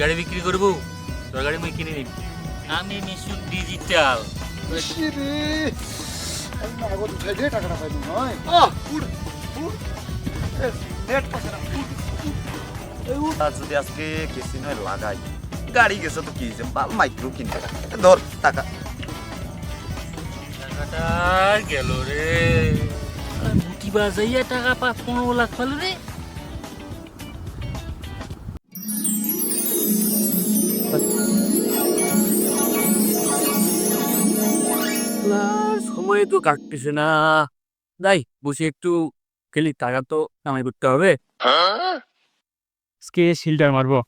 গাড়ি বিক্রি করব? তোর গাড়ি মুই কিনে নিবি। আমি মিশু ডিজিটাল টাকাটা পাইনি নয়। আর যদি আজকে কেসি নয় লাগাই গাড়ি গেছে তো কি হয়েছে বাল মাইক্রো কিনতে ধর টাকা। টাকাটা গেল রে। বাজাইয়া টাকা পা পনেরো লাখ পালো রে। সময় তো কাটতেছে না। যাই বসে একটু খেলি টাকা তো কামাই করতে হবে। আজকে শিলটার মারবো।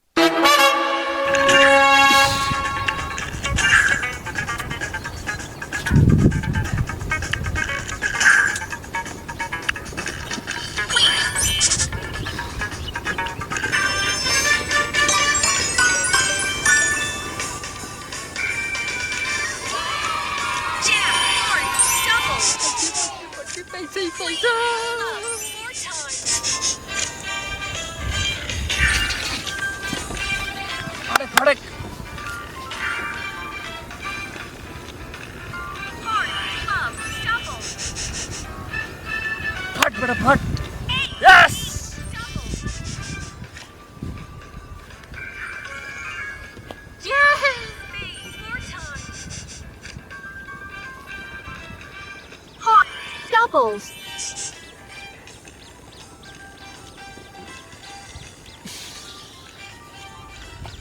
Doubles.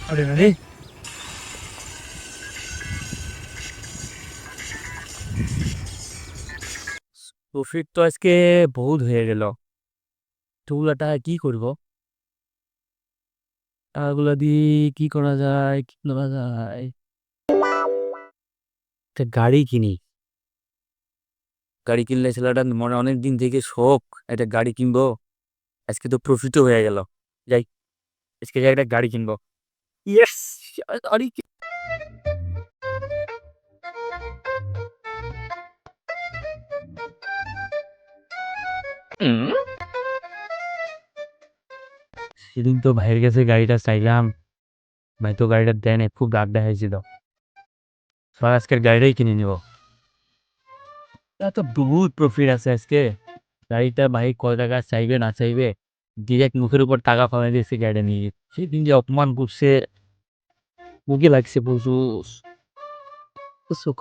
আরে আরে প্রফিট তো আজকে বহুত হয়ে গেল। টাকা কি করব? টাকাগুলা দিয়ে কি করা যায় কি করা যায়? একটা গাড়ি কিনি। গাড়ি কিনলে ছেলেটা মনে অনেক দিন থেকে শখ একটা গাড়ি কিনবো আজকে তো প্রফিটও হয়ে গেল। যাই আজকে যাই একটা গাড়ি কিনবো। ইয়েস সেদিন তো ভাইয়ের কাছে গাড়িটা চাইলাম। ভাই তো গাড়িটা দেয় নাই, খুব রাগ দেখাইছিল। আজকের গাড়িটাই কিনে নিব। তো বহুত প্রফিট আছে আজকে। গাড়িটা ভাই কয় টাকা চাইবে, না চাইবে ডিরেক্ট মুখের উপর টাকা ফালাই দিয়েছে গাড়িটা নিয়ে। সেদিন যে অপমান করছে, মুখে লাগছে প্রচুর। প্রচুর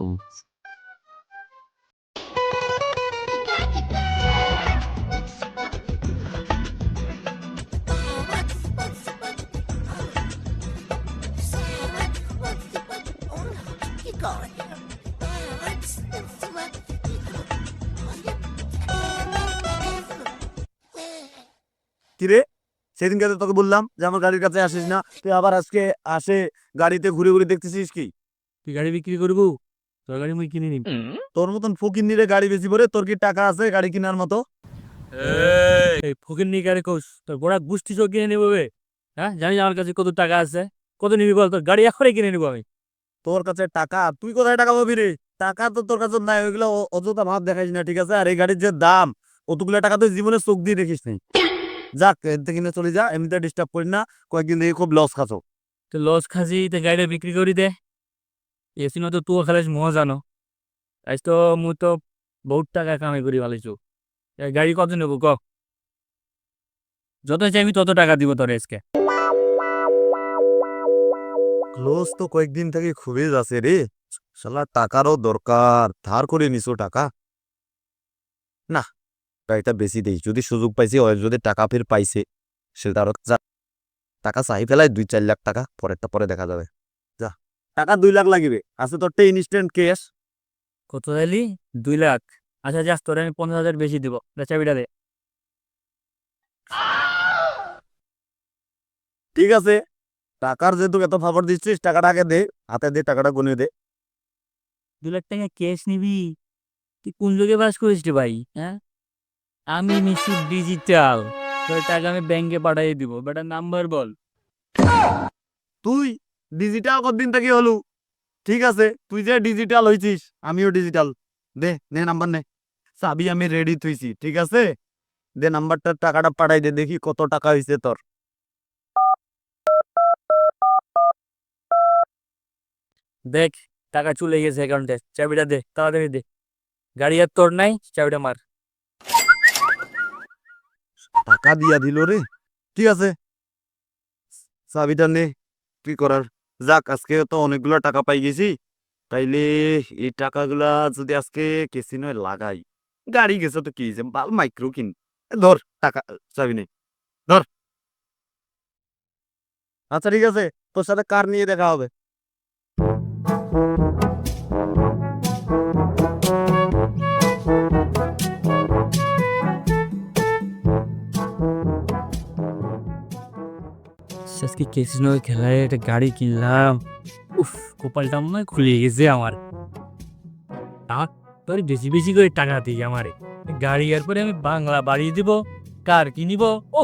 কিরে সেদিনকে তো তোকে বললাম যে আমার গাড়ির কাছে আসিস না। তুই আবার আজকে আসে গাড়িতে ঘুরে ঘুরে দেখতেছিস কি? তুই গাড়ি বিক্রি করব? তোর গাড়ি মুই কিনে নিবি তোর মতন ফকির নিলে গাড়ি বেশি পরে তোর কি টাকা আছে গাড়ি কেনার মতো? এই। ফকির নিয়ে গাড়ি কোস তোর বড় গুষ্টি চোখ কিনে নেব বে। হ্যাঁ? জানিস আমার কাছে কত টাকা আছে? কত নিবি বল? তোর গাড়ি এখনই কিনে নেব আমি। তোর কাছে টাকা? তুই কোথায় টাকা পাবি রে? টাকা তো তোর কাছে নাই ওইগুলো অযথা ভাব দেখাইস না ঠিক আছে? আর এই গাড়ির যে দাম অতগুলো টাকা তুই জীবনে চোখ দিয়ে দেখিস নাই। যাক এর থেকে কিনে চলে যা এমনিতে ডিস্টার্ব করি না কয়েকদিন দেখি খুব লস খাচ্ছ তো লস খাসি তো গাড়িটা বিক্রি করি দে। এসি তো তুও খালিস মহ জানো। তাই তো মুই তো বহুত টাকা কামাই করি ভালিছো গাড়ি কত নেব ক? যত চাইবি তত টাকা দিব তোর আজকে। ক্লোজ তো কয়েকদিন থেকে খুবই যাচ্ছে রে। শালা টাকারও দরকার ধার করে নিছো টাকা। না গাড়িটা বেশি দেই। যদি সুযোগ পাইছে ওই যদি টাকা ফের পাইছে সে আরও যা টাকা চাই ফেলায় দুই চার লাখ টাকা পরেরটা পরে দেখা যাবে। যা। টাকা দুই লাখ লাগিবে। আছে তোর ইনস্ট্যান্ট ক্যাশ কত চাইলি? দুই লাখ। আচ্ছা যাস তোর আমি পঞ্চাশ হাজার বেশি দিব। চাবিটা দে। ঠিক আছে। টাকার যেহেতু এত ফাভার দিচ্ছিস টাকাটা আগে দে। হাতে দে টাকাটা গুনে দে। দু লাখ টাকা ক্যাশ নিবি? তুই কোন যুগে বাস করিস রে ভাই হ্যাঁ? আমি মিশু ডিজিটাল তোর টাকা আমি ব্যাংকে পাঠিয়ে দিব। বেটা নাম্বার বল। তুই ডিজিটাল কতদিন থেকে হলু? ঠিক আছে, তুই যে ডিজিটাল হইছিস, আমিও ডিজিটাল দে, নে নাম্বার নে। চাবি আমি রেডি থইছি, ঠিক আছে? দে নাম্বারটা টাকাটা পাঠাই দে, দেখি কত টাকা হয়েছে তোর। দেখ, টাকা চলে গেছে অ্যাকাউন্টে চাবিটা দে, তাড়াতাড়ি দে। গাড়ি আর তোর নাই, চাবিটা মার। টাকা দিয়া দিল রে। ঠিক আছে? চাবিটা নে, কি করার? যাক, আজকে তো অনেকগুলো টাকা পাই গেছি। তাইলে এই টাকাগুলা যদি আজকে কেসিনোয় লাগাই। গাড়ি গেছে তো কি বাল মাইক্রো কিন। ধর, টাকা, চাবি নে। ধর। আচ্ছা ঠিক আছে। তোর সাথে কার নিয়ে দেখা হবে? আজকে কেসিনো খেলায় একটা গাড়ি কিনলাম। উফ, কপালটা মনে হয় খুলে গেছে আমার। টাকা তোর বেশি বেশি করে টাকা দিই আমারে। গাড়ি আর পরে আমি বাংলা বাড়ি দিব, কার কিনিব ও,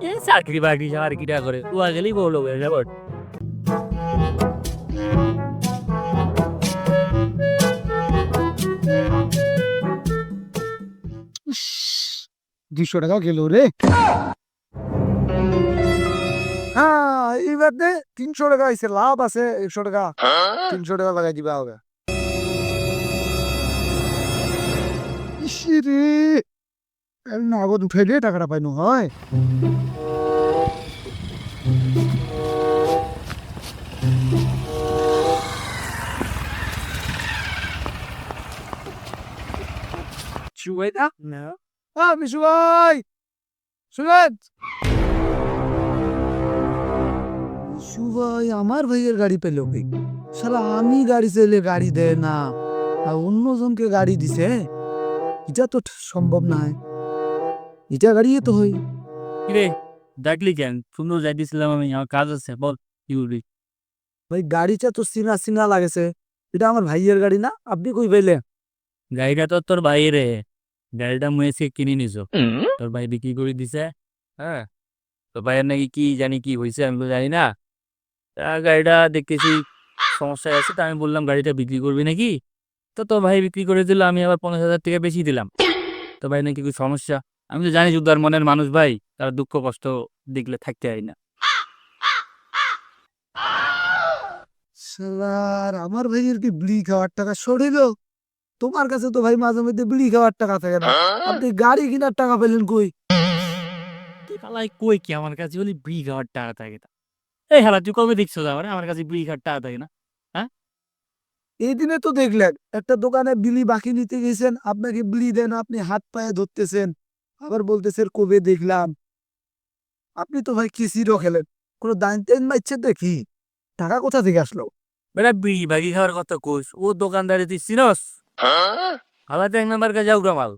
এ চাকরি বাকরি আর কিটা করে? উয়া গেলেই বলো হয়ে দুশো টাকাও গেল রে। হ্যাঁ এইবার দে তিনশো টাকা হয়েছে লাভ আছে একশো টাকা। তিনশো টাকা লাগাই দিবা হবে। ইসি রে এর নগদ উঠে দিয়ে টাকাটা পাইনো হয়? হ্যাঁ মিশু ভাই! শুনেন মিশু ভাই আমার ভাইয়ের গাড়ি পেল কি শালা আমি গাড়ি চাইলে গাড়ি দেয় না। আর অন্যজনকে গাড়ি দিছে এটা তো সম্ভব নয় এটা গাড়ি তো হই কিরে ডাকলি কেন? সুন্দর যাইতেছিলাম আমি আমার কাজ আছে বল বলবি ভাই গাড়িটা তো চিনা চিনা লাগেছে। এটা আমার ভাইয়ের গাড়ি না? আপনি কই পাইলে? গাড়িটা তো তোর বাইরে গাড়িটা মুয়েছে কিনে নিছো। তোর ভাই বিক্রি করে দিছে হ্যাঁ? তোর ভাইয়ের নাকি কি জানি কি হয়েছে আমি তো জানি না। গাড়িটা দেখতেছি সমস্যা আছে তা আমি বললাম গাড়িটা বিক্রি করবি নাকি? তো তোর ভাই বিক্রি করে দিল আমি আবার পঞ্চাশ হাজার টাকা বেশি দিলাম। তো ভাই নাকি কি সমস্যা। আমি তো জানি উদার মনের মানুষ ভাই তার দুঃখ কষ্ট দেখলে থাকতে হয় না। আমার ভাইয়ের কি বিড়ি খাওয়ার টাকা? সরিল তোমার কাছে তো ভাই মাঝে মধ্যে বিড়ি খাওয়ার টাকা থাকে না। আপনি গাড়ি কেনার টাকা পেলেন কই? কই কি? আমার কাছে বলি বিড়ি খাওয়ার টাকা থাকে। না এই হালা তুই কবে দেখছ আমার আমার কাছে বিড়ি খাওয়ার টাকা থাকে না এই দিনে তো দেখলেন একটা দোকানে বিলি বাকি নিতে গেছেন আপনাকে বিলি দেন আপনি হাত পায়ে ধরতেছেন আবার বলতেছেন কবে দেখলাম? আপনি তো ভাই কিসিরও খেলেন কোনো দান টেন মারছে দেখি টাকা কোথা থেকে আসলো? বেটা বিড়ি বাকি খাওয়ার কথা কোস ও দোকানদারে তুই চিনস? আলাদা এক নাম্বার কাছে যাও মাল।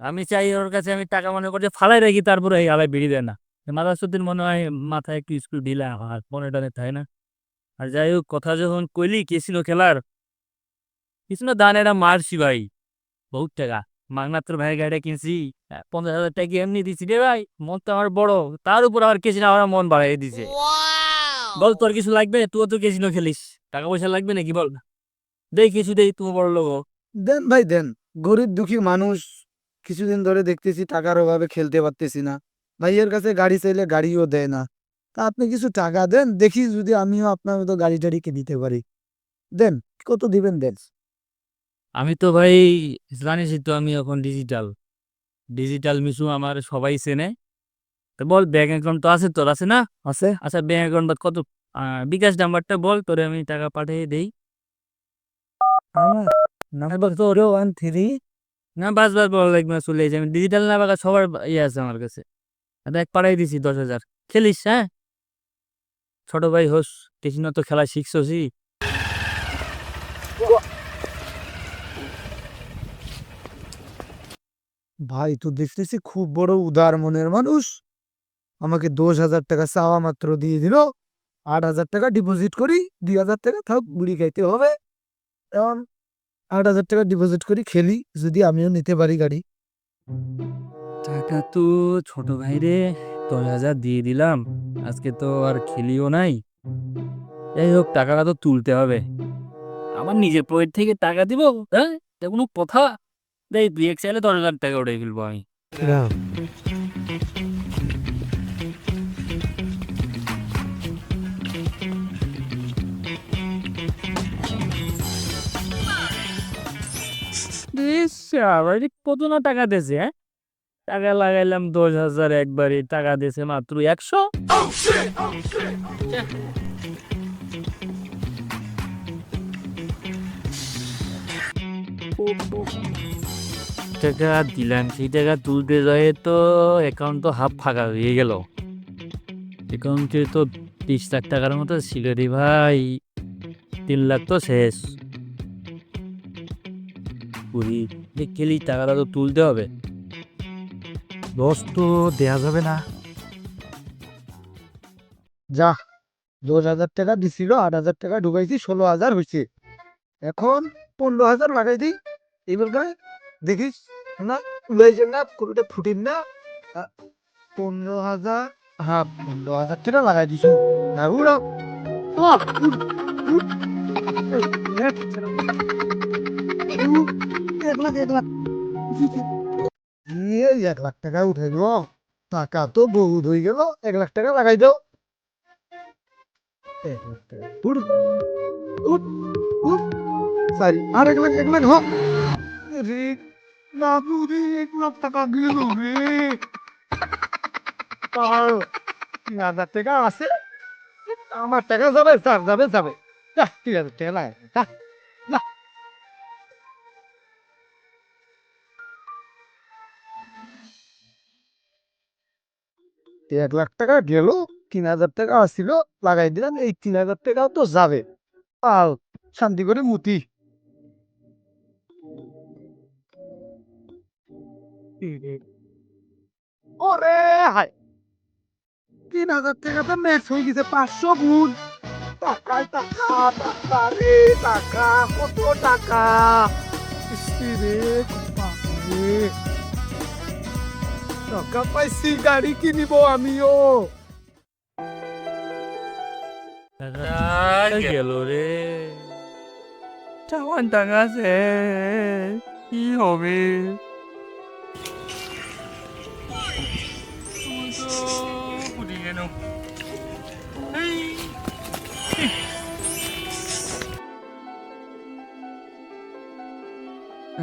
আমি চাই ওর কাছে আমি টাকা মনে করছে ফালাই রাখি তারপরে এই আলাই বিড়ি দেয় না। মাথা সুদিন মনে হয় মাথায় একটু স্ক্রু ঢিলা হয় মনে টনে থাকে না। আর যাই হোক কথা যখন কইলি কেছিল খেলার? কিছু দানেরা মারছি ভাই। বহুত টাকা। মাগনাত্র ভাইয়ের গাড়িটা কিনছি পঞ্চাশ হাজার টাকা এমনি দিছি রে ভাই? মন তো আমার বড়। তার উপর আবার কেসিনো আমার মন বাড়াই দিছে। বল তোর কিছু লাগবে? তুইও তো কেসিনো খেলিস। টাকা পয়সা লাগবে নাকি বল? দেই কিছু দেই তুমি বড় লোক দেন ভাই দেন। গরিব দুঃখী মানুষ কিছুদিন ধরে দেখতেছি টাকার অভাবে খেলতে পারতেছি না। ভাইয়ের কাছে গাড়ি চাইলে গাড়িও দেয় না। তা আপনি কিছু টাকা দেন দেখি যদি আমিও আপনার মতো গাড়ি টাড়ি দিতে পারি। দেন কত দিবেন দেন? আমি তো ভাই জানিসই তো আমি এখন ডিজিটাল ডিজিটাল মিশু আমার সবাই চেনে। তো বল ব্যাংক অ্যাকাউন্ট তো আছে তোর আছে না? আছে। আচ্ছা ব্যাংক অ্যাকাউন্ট কত? বিকাশ নাম্বারটা বল তোরে আমি টাকা পাঠিয়ে দেই। আমার নাম্বার তো ওরে ওয়ান থ্রি। না বাস বাস বল লাগবে না, চলে যাবে ডিজিটাল না বাকা সবার ইয়ে আছে আমার কাছে। এক পাঠাই দিছি দশ হাজার। খেলিস হ্যাঁ? ছোট ভাই হোস টেসিনো তো খেলা শিখছসি ভাই তো দেখতেছি খুব বড় উদার মনের মানুষ। আমাকে দশ হাজার টাকা চাওয়া মাত্র দিয়ে দিল। আট হাজার টাকা ডিপোজিট করি, দুই হাজার টাকা থাক বুড়ি খাইতে হবে। এখন আট হাজার টাকা ডিপোজিট করি, খেলি, যদি আমিও নিতে পারি গাড়ি। টাকা তো ছোট ভাই রে দশ হাজার দিয়ে দিলাম। আজকে তো আর খেলিও নাই। যাই হোক টাকাটা তো তুলতে হবে। আমার নিজের পকেট থেকে টাকা দিব? হ্যাঁ এটা কোনো কথা? দেই দুই এক চাইলে দশ হাজার টাকা উঠে ফেলব আমি। কত না টাকা দিয়েছে হ্যাঁ? টাকা লাগাইলাম দশ হাজার একবারে টাকা দিয়েছে মাত্র একশো। টাকা দিলাম, সেই টাকা তুলতে যায় তো অ্যাকাউন্ট তো হাফ ফাঁকা হয়ে গেল। অ্যাকাউন্টে তো বিশ লাখ টাকার মতো ছিল রে ভাই। তিন লাখ তো শেষ। পুরি গেলি টাকাটা তো তুলতে হবে। লস তো দেয়া যাবে না। যা দশ হাজার টাকা দিছিল আট হাজার টাকা ঢুকাইছি ষোলো হাজার হয়েছে এখন পনেরো হাজার লাগাই দিই এইবার গায়ে দেখিস না লইছে না কোনোটা ফুটিন না। পনেরো হাজার হ্যাঁ পনেরো হাজার টাকা লাগাই দিছি। না উড়ো আহ, উড়, উড়। এই, এক, উড়, এক লাখ এক লাখ। এই এক লাখ টাকা উঠে গেল টাকা তো বহুত হয়ে গেল, এক লাখ টাকা লাগাই দাও। আর এক লাখ এক লাখ হোক রে বাবু রে এক লাখ টাকা গেল রে। তার তিন হাজার টাকা আছে। আমার টাকা যাবে স্যার যাবে যাবে। যা, তিন হাজার এক লাখ টাকা গেল, তিন হাজার টাকা আসছিল লাগাই দিলাম, এই তিন হাজার টাকাও তো যাবে। আর শান্তি করে মুতি। ওরে হাই তিন হাজার টাকা তো ম্যাক্স হয়ে গেছে, পাঁচশো গুণ। টাকায় টাকা টাকা রে টাকা? কত টাকা। টাকা পাইছি গাড়ি কিনিব আমিও। গেল রে। চাওয়ান টাকা আছে কি হবে?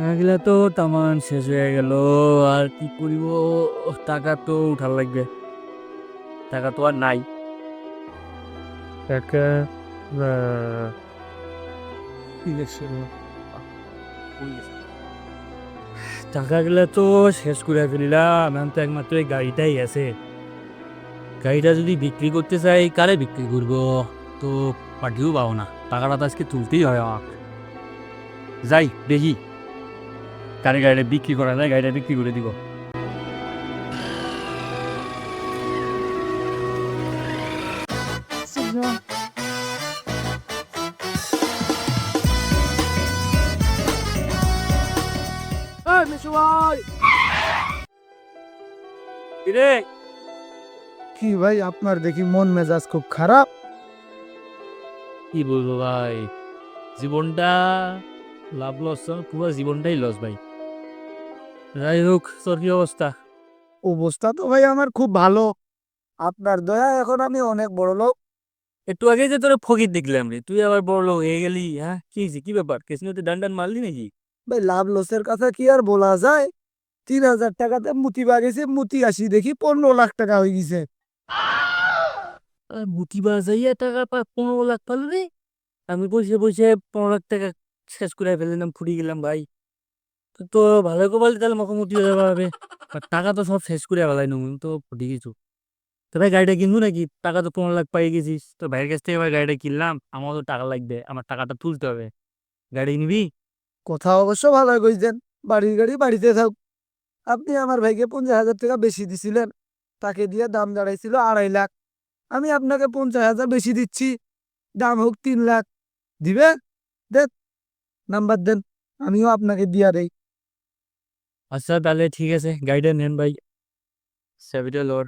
এগুলা তো তামান শেষ হয়ে গেল আর কি করিব? টাকা তো উঠার লাগবে। টাকা তো আর নাই। টাকা টাকাগুলা তো শেষ করে ফেলিলাম এখন তো একমাত্র এই গাড়িটাই আছে। গাড়িটা যদি বিক্রি করতে চাই কারে বিক্রি করব? তো পাঠিয়েও পাবো না। টাকাটা তো আজকে তুলতেই হয় আমাকে। যাই দেখি। কারে গাড়িটা বিক্রি করা যায় গাড়িটা বিক্রি করে দিব। কি ভাই আপনার দেখি মন মেজাজ খুব খারাপ। কি বলব ভাই? জীবনটা লাভ লস পুরো জীবনটাই লস ভাই। যাই হোক তোর কি অবস্থা? অবস্থা তো ভাই আমার খুব ভালো। আপনার দয়া এখন আমি অনেক বড় লোক। একটু আগে যে তোর ফকির দেখলাম রে তুই আবার বড় লোক হয়ে গেলি হ্যাঁ? কি হয়েছে? কি ব্যাপার? কেসিনোতে ডান ডান মারলি নাকি? ভাই লাভ লসের কথা কি আর বলা যায়? তিন হাজার টাকাতে মুতি বাগেছে মুতি আসি দেখি পনেরো লাখ টাকা হয়ে গেছে। মুটি বাজাইয়া টাকা পা পনেরো লাখ পালো রে? আমি বসে বসে পনেরো লাখ টাকা শেষ করে ফেললাম ফুরি গেলাম ভাই। তো ভালো করে তাহলে মুখোমুখি হয়ে যাবে টাকা তো সব শেষ করে ফেলাই নুন তো কিছু তো ভাই গাড়িটা কিনবো নাকি? টাকা তো পনেরো লাখ পাই গেছিস। তো ভাইয়ের কাছ থেকে ভাই গাড়িটা কিনলাম, আমারও তো টাকা লাগবে, আমার টাকাটা তুলতে হবে। গাড়ি নিবি কথা অবশ্য ভালো কইছেন বাড়ির গাড়ি বাড়িতে থাক। আপনি আমার ভাইকে পঞ্চাশ হাজার টাকা বেশি দিছিলেন, তাকে দিয়ে দাম দাঁড়াইছিল আড়াই লাখ। আমি আপনাকে পঞ্চাশ হাজার বেশি দিচ্ছি, দাম হোক তিন লাখ। দিবে? দেন নাম্বার দেন, আমিও আপনাকে দিয়া দেই। আচ্ছা তাহলে ঠিক আছে গাড়িটা নেন ভাই। সেভিটা লোর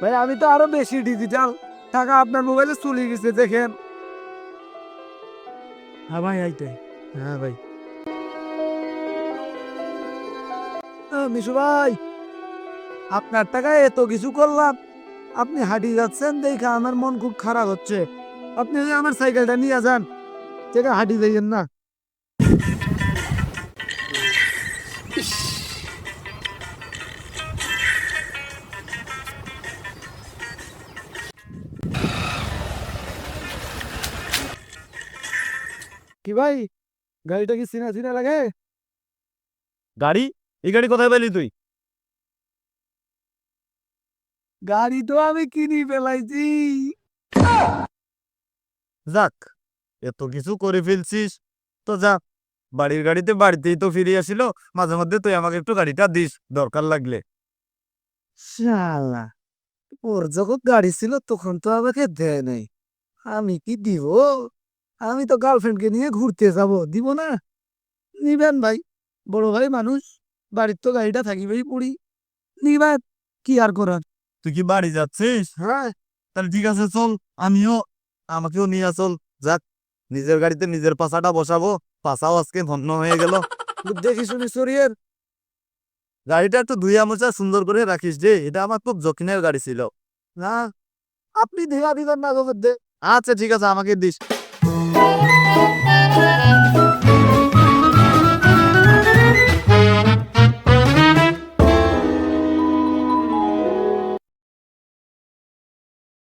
ভাই আমি তো আরও বেশি ডিজিটাল টাকা আপনার মোবাইলে চলে গেছে দেখেন। হ্যাঁ ভাই আইতে হ্যাঁ ভাই। মিশু ভাই আপনার টাকায় এত কিছু করলাম আপনি হাঁটি যাচ্ছেন দেখে আমার মন খুব খারাপ হচ্ছে। আপনি আমার সাইকেলটা নিয়ে যান। থেকে হাঁটি যাইয়েন না। কি ভাই গাড়িটা কি চিনা চিনা লাগে? গাড়ি? এই গাড়ি কোথায় পেলি তুই? গাড়ি তো আমি কিনি ফেলাইছি। যাক। এত কিছু করে ফেলছিস? তো যা বাড়ির গাড়িতে বাড়িতেই তো ফিরে আসিল মাঝে মধ্যে তুই আমাকে একটু গাড়িটা দিস দরকার লাগলে। শালা ওর যখন গাড়ি ছিল তখন তো আমাকে দেয় নাই। আমি কি দিব? আমি তো গার্লফ্রেন্ডকে নিয়ে ঘুরতে যাব দিব না? নিবেন ভাই বড় ভাই মানুষ বাড়ির তো গাড়িটা থাকিবেই পড়ি নিবেন কি আর করার? তুই কি বাড়ি যাচ্ছিস? হ্যাঁ। তাহলে ঠিক আছে চল আমিও আমাকেও নিয়ে চল যাক। নিজের গাড়িতে নিজের পাশাটা বসাবো পাশাও আজকে ধন্য হয়ে গেল। দেখি শুনি গাড়িটা একটু ধুইয়া মোছা সুন্দর করে রাখিস যে এটা আমার খুব যকিনের গাড়ি ছিল। না আপনি ধুয়া দিবেন না দে আচ্ছা ঠিক আছে আমাকে দিস।